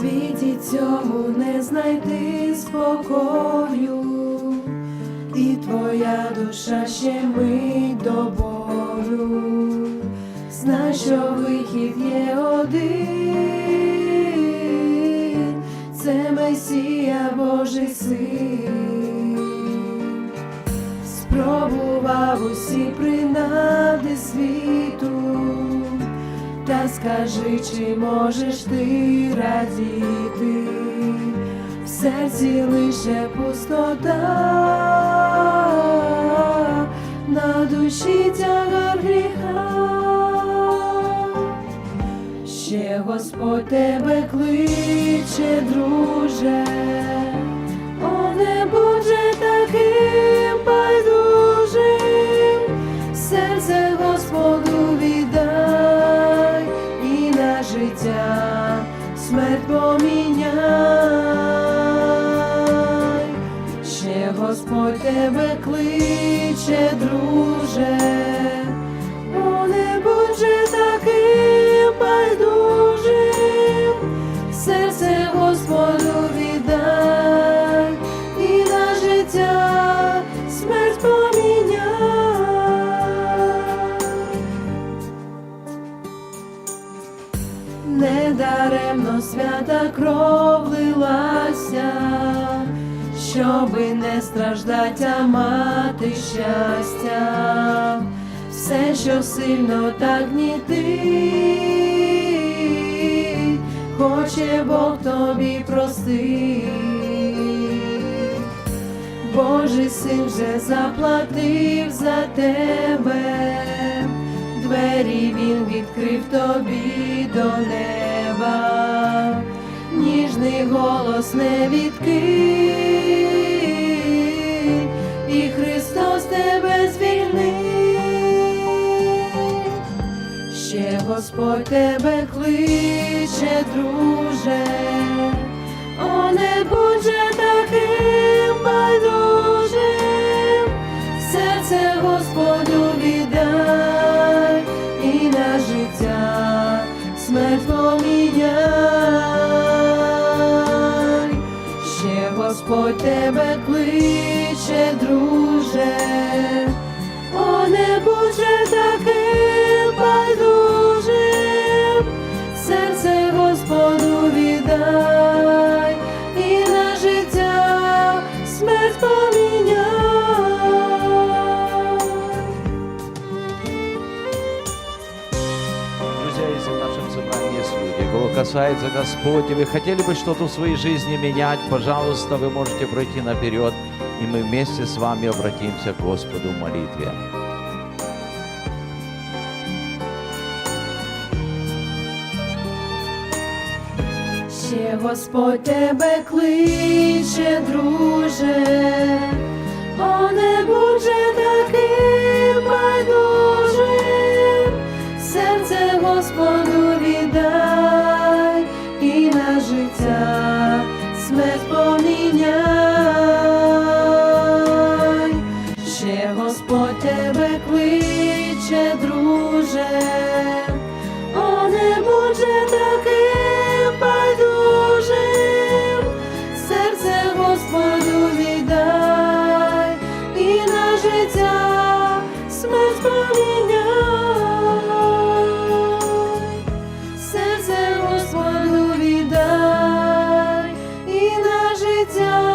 світі цьому не знайти спокою, і твоя душа ще мить до болю, знай, що вихід є один, це Месія Божий син. Спробував усі принади світу, та скажи, чи можеш ти радіти, в серці лише пустота, на душі тягар гріха. Ще Господь тебе кличе, друже, життя смерть поміняй. Ще Господь тебе кличе, друже, Недаремно свята кров лилася, щоби не страждать, а мати щастя, все, що сильно так гнітить, хоче Бог тобі простить. Божий син вже заплатив за тебе, двері він відкрив тобі до неба, ніжний голос не відкинь, і Христос тебе звільнив. Ще Господь тебе кличе, друже, о не будь же таким байдужим, Господь тебе кличе, друже, есть люди, кого касается Господь, и вы хотели бы что-то в своей жизни менять, пожалуйста, вы можете пройти наперед, и мы вместе с вами обратимся к Господу в молитве. Ще Господь тебе кличе, друже, о не будь же таким যায়।